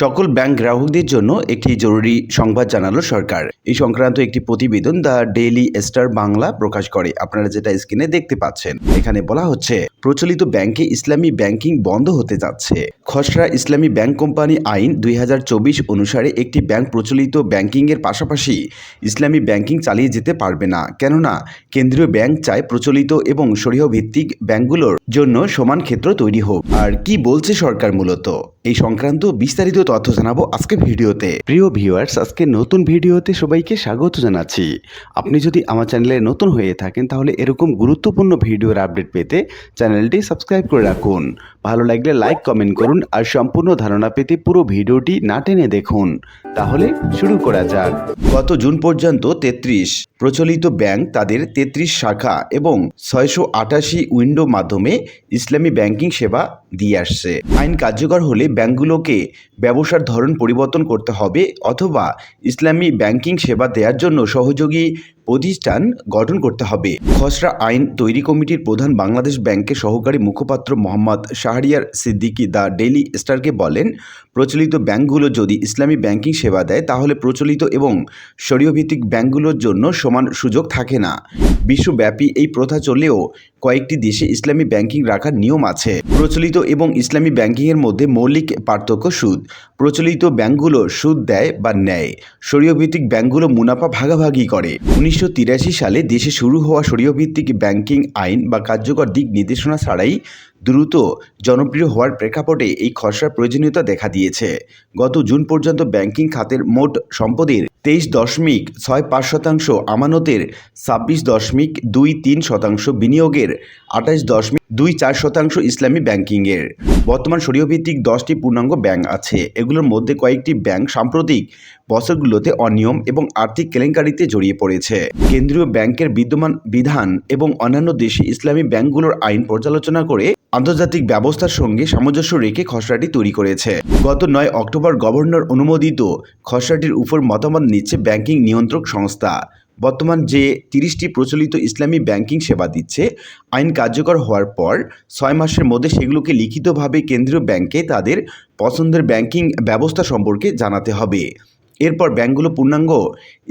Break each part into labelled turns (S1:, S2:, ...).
S1: সকল ব্যাংক গ্রাহকদের জন্য একটি জরুরি সংবাদ জানালো সরকার। এই সংক্রান্ত একটি প্রতিবেদন দ্য ডেইলি স্টার বাংলা প্রকাশ করে। আপনারা যেটা স্ক্রিনে দেখতে পাচ্ছেন, এখানে বলা হচ্ছে প্রচলিত ব্যাংকে ইসলামী ব্যাংকিং বন্ধ হতে যাচ্ছে। খসড়া ইসলামী ব্যাংক কোম্পানি আইন দুই হাজার চব্বিশ অনুসারে একটি ব্যাংক প্রচলিত ব্যাংকিংয়ের পাশাপাশি ইসলামী ব্যাংকিং চালিয়ে যেতে পারবে না। কেননা, কেন্দ্রীয় ব্যাংক চায় প্রচলিত এবং সরিহ ভিত্তিক ব্যাংকগুলোর জন্য সমান ক্ষেত্র তৈরি হোক। আর কি বলছে সরকার মূলত? এই সংক্রান্ত বিস্তারিত তথ্য জানাব আজকে ভিডিওতে। প্রিয় ভিউয়ার্স আজকে নতুন ভিডিওতে সবাইকে স্বাগত জানাচ্ছি। আপনি যদি আমার চ্যানেলে নতুন হয়ে থাকেন, তাহলে এরকম গুরুত্বপূর্ণ ভিডিওর আপডেট পেতে চ্যানেলটি সাবস্ক্রাইব করে রাখুন। ভালো লাগলে লাইক, কমেন্ট করুন আর সম্পূর্ণ ধারণা পেতে পুরো ভিডিওটি না টেনে দেখুন। তাহলে শুরু করা যাক। গত জুন পর্যন্ত তেত্রিশ প্রচলিত ব্যাংক তাদের তেত্রিশ শাখা এবং ছয়শো আটাশি উইন্ডো মাধ্যমে ইসলামী ব্যাংকিং সেবা দিয়ে আসছে। আইন কার্যকর হলে ব্যাংকগুলোকে ব্যবসার ধরন পরিবর্তন করতে হবে অথবা ইসলামী ব্যাংকিং সেবা দেওয়ার জন্য সহযোগী প্রতিষ্ঠান গঠন করতে হবে। খসড়া আইন তৈরি কমিটির প্রধান বাংলাদেশ ব্যাংকের সহকারী মুখপাত্র মোহাম্মদ শাহরিয়ার সিদ্দিকী দ্য ডেইলি স্টারকে বলেন, প্রচলিত ব্যাংকগুলো যদি ইসলামী ব্যাংকিং সেবা দেয়, তাহলে প্রচলিত এবং সরিয়ভিত্তিক ব্যাংকগুলোর জন্য সমান সুযোগ থাকে না। বিশ্বব্যাপী এই প্রথা চললেও কয়েকটি দেশে ইসলামী ব্যাংকিং রাখার নিয়ম আছে। প্রচলিত এবং ইসলামী ব্যাংকিংয়ের মধ্যে মৌলিক পার্থক্য সুদ। প্রচলিত ব্যাংকগুলো সুদ দেয় বা নেয়। সরিয়ভিত্তিক ব্যাংকগুলো মুনাফা ভাগাভাগি করে। উনিশশো তিরাশি সালে দেশে শুরু হওয়া সরিয়ভিত্তিক ব্যাংকিং আইন বা কার্যকর দিক নির্দেশনা ছাড়াই দ্রুত জনপ্রিয় হওয়ার প্রেক্ষাপটে এই খসড়ার প্রয়োজনীয়তা দেখা দিয়েছে। গত জুন পর্যন্ত ব্যাংকিং খাতের মোট সম্পদের তেইশ দশমিক ছয় পাঁচ শতাংশ, আমানতের ছাব্বিশ দশমিক দুই তিন শতাংশ, বিনিয়োগের আঠাশ দশমিক দুই চার শতাংশ ইসলামী ব্যাংকিংয়ের। বর্তমান সরিয়ভিত্তিক দশটি পূর্ণাঙ্গ ব্যাংক আছে। এগুলোর মধ্যে কয়েকটি ব্যাংক সাম্প্রতিক বছরগুলোতে অনিয়ম এবং আর্থিক কেলেঙ্কারিতে জড়িয়ে পড়েছে। কেন্দ্রীয় ব্যাংকের বিদ্যমান বিধান এবং অন্যান্য দেশে ইসলামী ব্যাংকগুলোর আইন পর্যালোচনা করে আন্তর্জাতিক ব্যবস্থার সঙ্গে সামঞ্জস্য রেখে খসড়াটি তৈরি করেছে। গত নয় অক্টোবর গভর্নর অনুমোদিত খসড়াটির উপর মতামত নিচ্ছে ব্যাংকিং নিয়ন্ত্রক সংস্থা। বর্তমান যে তিরিশটি প্রচলিত ইসলামী ব্যাংকিং সেবা দিচ্ছে, আইন কার্যকর হওয়ার পর ছয় মাসের মধ্যে সেগুলোকে লিখিতভাবে কেন্দ্রীয় ব্যাংকে তাদের পছন্দের ব্যাংকিং ব্যবস্থা সম্পর্কে জানাতে হবে। এরপর ব্যাংকগুলো পূর্ণাঙ্গ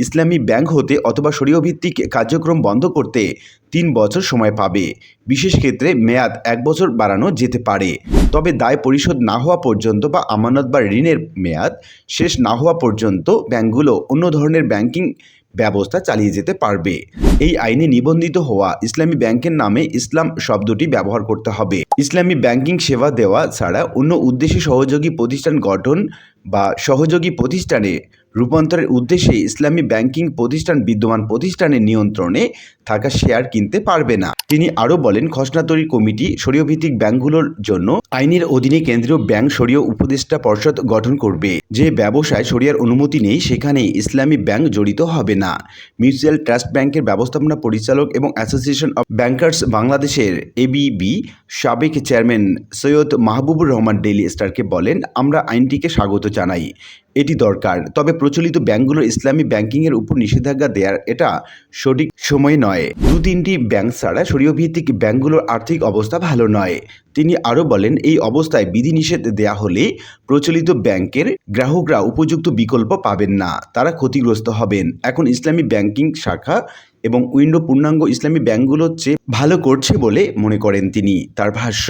S1: ইসলামী ব্যাংক হতে অথবা সরিয়ভিত্তিক কার্যক্রম বন্ধ করতে তিন বছর সময় পাবে। বিশেষ ক্ষেত্রে মেয়াদ এক বছর বাড়ানো যেতে পারে। তবে দায় পরিশোধ না হওয়া পর্যন্ত বা আমানত বা ঋণের মেয়াদ শেষ না হওয়া পর্যন্ত ব্যাংকগুলো অন্য ধরনের ব্যাংকিং ব্যবস্থা চালিয়ে যেতে পারবে। এই আইনে নিবন্ধিত হওয়া ইসলামী ব্যাংকের নামে ইসলাম শব্দটি ব্যবহার করতে হবে। ইসলামী ব্যাংকিং সেবা দেওয়া ছাড়া অন্য উদ্দেশ্যে সহযোগী প্রতিষ্ঠান গঠন বা সহযোগী প্রতিষ্ঠানে রূপান্তরের উদ্দেশ্যে ইসলামী ব্যাংকিং প্রতিষ্ঠান বিদ্যমান প্রতিষ্ঠানের নিয়ন্ত্রণে থাকা শেয়ার কিনতে পারবে না। তিনি আরও বলেন, খসড়া তৈরি কমিটি সরিয়ভিত্তিক ব্যাংকগুলোর জন্য আইনের অধীনে কেন্দ্রীয় ব্যাংক সরীয় উপদেষ্টা পর্ষদ গঠন করবে। যে ব্যবসায় সরিয়ার অনুমতি নেই, সেখানে ইসলামী ব্যাংক জড়িত হবে না। মিউচুয়াল ট্রাস্ট ব্যাংকের ব্যবস্থাপনা পরিচালক এবং অ্যাসোসিয়েশন অব ব্যাংকার্স বাংলাদেশের এবিবি সাবেক চেয়ারম্যান সৈয়দ মাহবুবুর রহমান ডেইলি স্টারকে বলেন, আমরা আইনটিকে স্বাগত জানাই এটি দরকার। তবে প্রচলিত ব্যাংকগুলোর ইসলামী ব্যাংকিংয়ের উপর নিষেধাজ্ঞা দেওয়ার এটা সঠিক সময় নয়। দু তিনটি ব্যাংক ছাড়া সরিয়ভিত্তিক ব্যাংকগুলোর আর্থিক অবস্থা ভালো নয়। তিনি আরও বলেন, এই অবস্থায় বিধিনিষেধ দেয়া হলে প্রচলিত ব্যাংকের গ্রাহকরা উপযুক্ত বিকল্প পাবেন না, তারা ক্ষতিগ্রস্ত হবেন। এখন ইসলামী ব্যাংকিং শাখা এবং উইন্ডো পূর্ণাঙ্গ ইসলামী ব্যাংকগুলোর চেয়ে ভালো করছে বলে মনে করেন তিনি। তার ভাষ্য,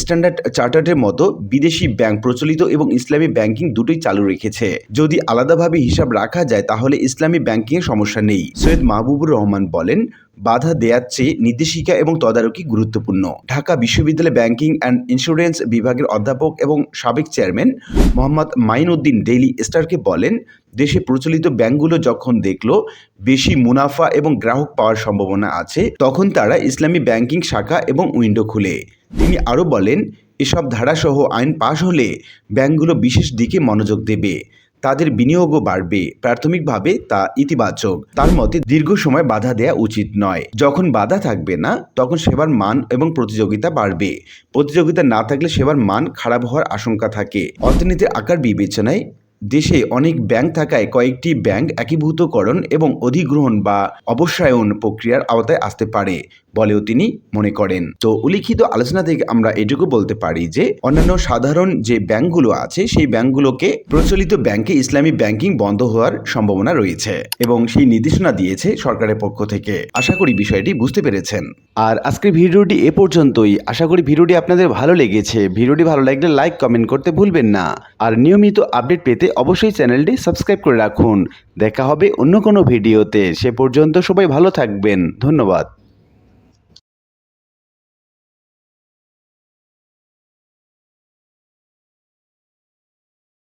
S1: স্ট্যান্ডার্ড চার্টার্ডের মতো বিদেশি ব্যাংক প্রচলিত এবং ইসলামী ব্যাংকিং দুটোই চালু রেখেছে। যদি আলাদাভাবে হিসাব রাখা যায়, তাহলে ইসলামী ব্যাংকিংয়ের সমস্যা নেই। সৈয়দ মাহবুবুর রহমান বলেন, বাধা দেওয়ার চেয়ে নির্দেশিকা এবং তদারকি গুরুত্বপূর্ণ। ঢাকা বিশ্ববিদ্যালয় ব্যাংকিং অ্যান্ড ইন্স্যুরেন্স বিভাগের অধ্যাপক এবং সাবেক চেয়ারম্যান মোহাম্মদ মাইন উদ্দিন ডেইলি স্টারকে বলেন, দেশে প্রচলিত ব্যাংকগুলো যখন দেখল বেশি মুনাফা এবং গ্রাহক পাওয়ার সম্ভাবনা আছে, তখন তারা ইসলামী ব্যাংকিং শাখা এবং উইন্ডো খুলে। তিনি আরও বলেন এসব ধারাসহ আইন পাশ হলে ব্যাংকগুলো বিশেষ দিকে মনোযোগ দেবে। তাদের বিনিয়োগও বাড়বে। প্রাথমিকভাবে তা ইতিবাচক। তার মতে, দীর্ঘ সময় বাধা দেয়া উচিত নয়। যখন বাধা থাকবে না, তখন সেবার মান এবং প্রতিযোগিতা বাড়বে। প্রতিযোগিতা না থাকলে সেবার মান খারাপ হওয়ার আশঙ্কা থাকে। অর্থনীতির আকার বিবেচনায় দেশে অনেক ব্যাংক থাকায় কয়েকটি ব্যাংক একীভূতকরণ এবং অধিগ্রহণ বা অবসায়ন প্রক্রিয়ার আওতায় আসতে পারে। বলেও তিনি মনে করেন। তো উল্লিখিত আলোচনা থেকে আমরা এটুকু বলতে পারি যে, অন্যান্য সাধারণ যে ব্যাংকগুলো আছে, সেই ব্যাংকগুলোকে প্রচলিত ব্যাংকে ইসলামী ব্যাংকিং বন্ধ হওয়ার সম্ভাবনা রয়েছে এবং সেই নির্দেশনা দিয়েছে সরকারের পক্ষ থেকে। আশা করি বিষয়টি বুঝতে পেরেছেন। আর আজকের ভিডিওটি এ পর্যন্তই। আশা করি ভিডিওটি আপনাদের ভালো লেগেছে। ভিডিওটি ভালো লাগলে লাইক, কমেন্ট করতে ভুলবেন না। আর নিয়মিত আপডেট পেতে অবশ্যই চ্যানেলটি সাবস্ক্রাইব করে রাখুন। দেখা হবে অন্য কোনো ভিডিওতে। সে পর্যন্ত সবাই ভালো থাকবেন। ধন্যবাদ।